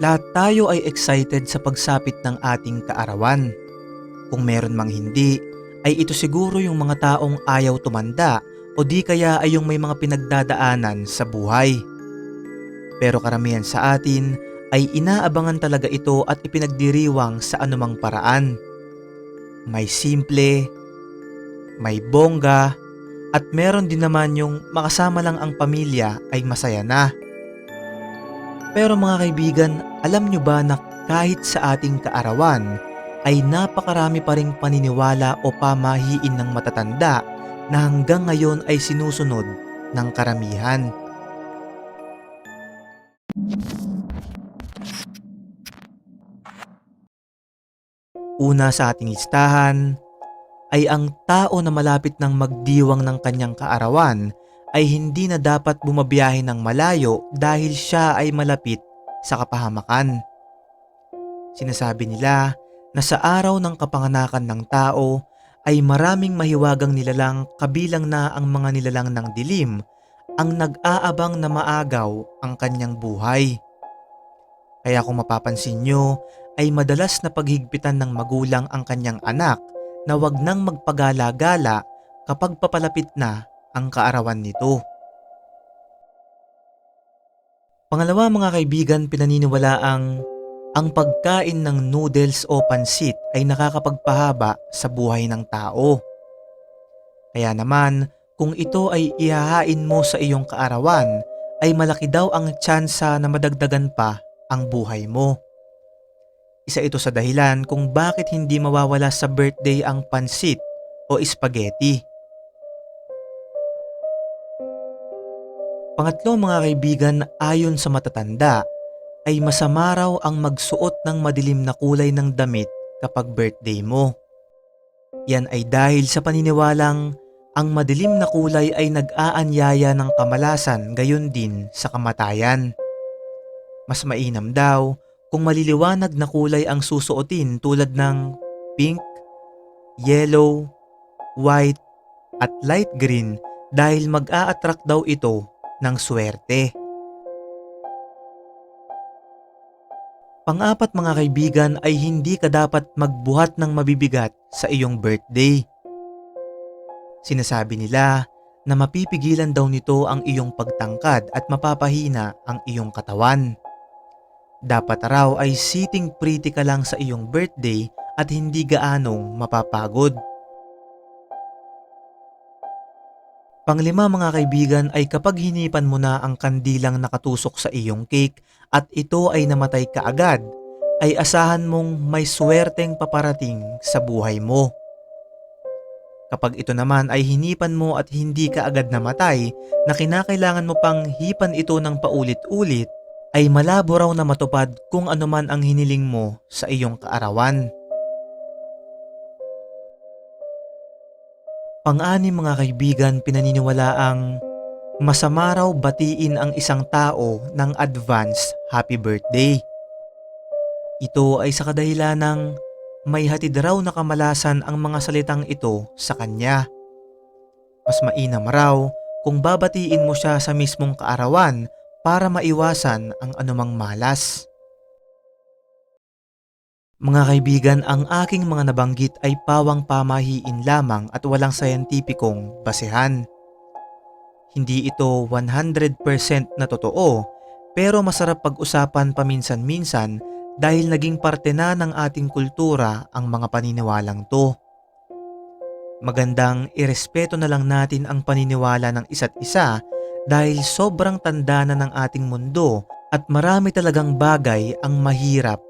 lahat tayo ay excited sa pagsapit ng ating kaarawan. Kung meron mang hindi, ay ito siguro yung mga taong ayaw tumanda o di kaya ay yung may mga pinagdadaanan sa buhay. Pero karamihan sa atin ay inaabangan talaga ito at ipinagdiriwang sa anumang paraan. May simple, may bongga, at meron din naman yung makasama lang ang pamilya ay masaya na. Pero mga kaibigan, alam nyo ba na kahit sa ating kaarawan ay napakarami pa ring paniniwala o pamahiin ng matatanda na hanggang ngayon ay sinusunod ng karamihan. Una sa ating listahan ay ang tao na malapit ng magdiwang ng kanyang kaarawan ay hindi na dapat bumabiyahe ng malayo dahil siya ay malapit sa kapahamakan. Sinasabi nila na sa araw ng kapanganakan ng tao ay maraming mahiwagang nilalang kabilang na ang mga nilalang ng dilim ang nag-aabang na maagaw ang kanyang buhay. Kaya kung mapapansin nyo ay madalas na paghigpitan ng magulang ang kanyang anak na wag nang magpagala-gala kapag papalapit na ang kaarawan nito. Pangalawa mga kaibigan, pinaniniwala ang ang pagkain ng noodles o pansit ay nakakapagpahaba sa buhay ng tao. Kaya naman, kung ito ay ihahain mo sa iyong kaarawan, ay malaki daw ang tsansa na madagdagan pa ang buhay mo. Isa ito sa dahilan kung bakit hindi mawawala sa birthday ang pansit o spaghetti. Pangatlo mga kaibigan, ayon sa matatanda, ay masama raw ang magsuot ng madilim na kulay ng damit kapag birthday mo. Yan ay dahil sa paniniwalang ang madilim na kulay ay nag-aanyaya ng kamalasan gayon din sa kamatayan. Mas mainam daw kung maliliwanag na kulay ang susuotin tulad ng pink, yellow, white, at light green dahil mag-a-attract daw ito ng swerte. Pang-apat mga kaibigan ay hindi ka dapat magbuhat ng mabibigat sa iyong birthday. Sinasabi nila na mapipigilan daw nito ang iyong pagtangkad at mapapahina ang iyong katawan. Dapat raw ay sitting pretty ka lang sa iyong birthday at hindi gaanong mapapagod. Panglima mga kaibigan ay kapag hinipan mo na ang kandilang nakatusok sa iyong cake at ito ay namatay kaagad, ay asahan mong may swerteng paparating sa buhay mo. Kapag ito naman ay hinipan mo at hindi ka agad namatay na kinakailangan mo pang hipan ito ng paulit-ulit, ay malabo raw na matupad kung ano man ang hiniling mo sa iyong kaarawan. Pang-anim mga kaibigan, pinaniniwala ang masama raw batiin ang isang tao ng advance happy birthday. Ito ay sa kadahilan ng may hatid raw na kamalasan ang mga salitang ito sa kanya. Mas mainam raw kung babatiin mo siya sa mismong kaarawan para maiwasan ang anumang malas. Mga kaibigan, ang aking mga nabanggit ay pawang pamahiin lamang at walang sayantipikong basehan. Hindi ito 100% na totoo pero masarap pag-usapan paminsan-minsan dahil naging parte na ng ating kultura ang mga paniniwalang to. Magandang irespeto na lang natin ang paniniwala ng isa't isa dahil sobrang tanda na ng ating mundo at marami talagang bagay ang mahirap